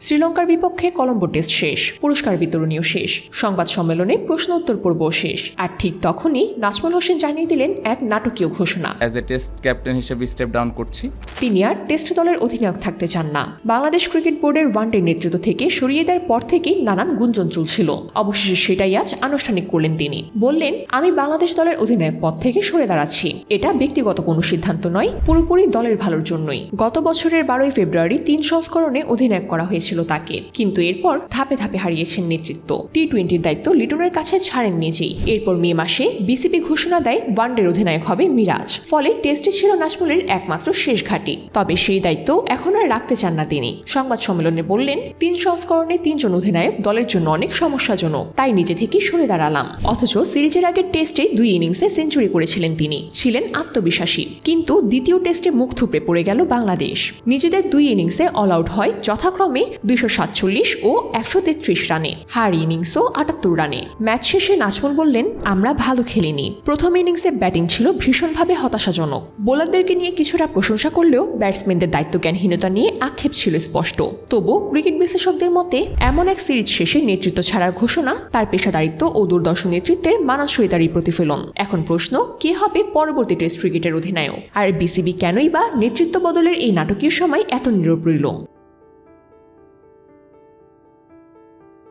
শ্রীলঙ্কার বিপক্ষে কলম্বো টেস্ট শেষ পুরস্কার বিতরণীয় শেষ সংবাদ সম্মেলনে প্রশ্ন উত্তর পর্ব শেষ আর ঠিক তখনই নাজমুল হোসেন জানিয়ে দিলেন এক নাটকীয় ঘোষণা। অ্যাজ এ টেস্ট ক্যাপ্টেন হিসেবে স্টেপ ডাউন করছি। তিনি আর টেস্ট দলের অধিনায়ক থাকতে চান না। বাংলাদেশ ক্রিকেট বোর্ডের ওয়ানডে নেতৃত্ব থেকে সরিয়ে দেওয়ার পর থেকেই নানান গুঞ্জন চলছিল। অবশেষে সেটাই আজ আনুষ্ঠানিক করলেন তিনি। বললেন আমি বাংলাদেশ দলের অধিনায়ক পদ থেকে সরে দাঁড়াচ্ছি। এটা ব্যক্তিগত কোনো সিদ্ধান্ত নয় পুরোপুরি দলের ভালোর জন্যই। গত বছরের বারোই ফেব্রুয়ারি তিন সংস্করণে অধিনায়ক করা হয়েছিল তাকে। কিন্তু এরপর ধাপে ধাপে হারিয়েছেন নেতৃত্ব। টি টোয়েন্টির দায়িত্ব লিটনের কাছে ছাড়েন নিজেই। এরপর মে মাসে বিসিবি ঘোষণা দেয় ওয়ানডের অধিনায়ক হবে মিরাজ। ফলে টেস্টে ছিল নাজমুলের একমাত্র শেষ ঘাঁটি। তবে সেই দায়িত্ব এখন আর রাখতে চান না তিনি। সংবাদ সম্মেলনে বললেন, তিন সংস্করণে তিনজন অধিনায়ক দলের জন্য অনেক সমস্যাজনক। তাই নিজে থেকে সরে দাঁড়ালাম। অথচ সিরিজের আগের টেস্টে দুই ইনিংসে সেঞ্চুরি করেছিলেন তিনি। ছিলেন আত্মবিশ্বাসী। কিন্তু দ্বিতীয় টেস্টে মুখ থুপড়ে পড়ে গেল বাংলাদেশ। নিজেদের দুই ইনিংসে অল আউট হয় যথাক্রমে দুইশো সাতচল্লিশ ও একশো তেত্রিশ রানে। হার ইনিংসও আটাত্তর রানে। ম্যাচ শেষে নাজমুল বললেন, আমরা ভালো খেলিনি। প্রথম ইনিংসে ব্যাটিং ছিল ভীষণভাবে হতাশাজনক। বোলারদেরকে নিয়ে কিছুটা প্রশংসা করলেও ব্যাটসম্যানদের দায়িত্বজ্ঞানহীনতা নিয়ে আক্ষেপ ছিল স্পষ্ট। তবু ক্রিকেট বিশেষজ্ঞদের মতে, এমন এক সিরিজ শেষে নেতৃত্ব ছাড়ার ঘোষণা তার পেশাদারিত্ব ও দুর্দর্শন নেতৃত্বের মানানসইতারই প্রতিফলন। এখন প্রশ্ন, কে হবে পরবর্তী টেস্ট ক্রিকেটের অধিনায়ক? আর বিসিবি কেনই বা নেতৃত্ব বদলের এই নাটকীয় সময় এত নীরব রইল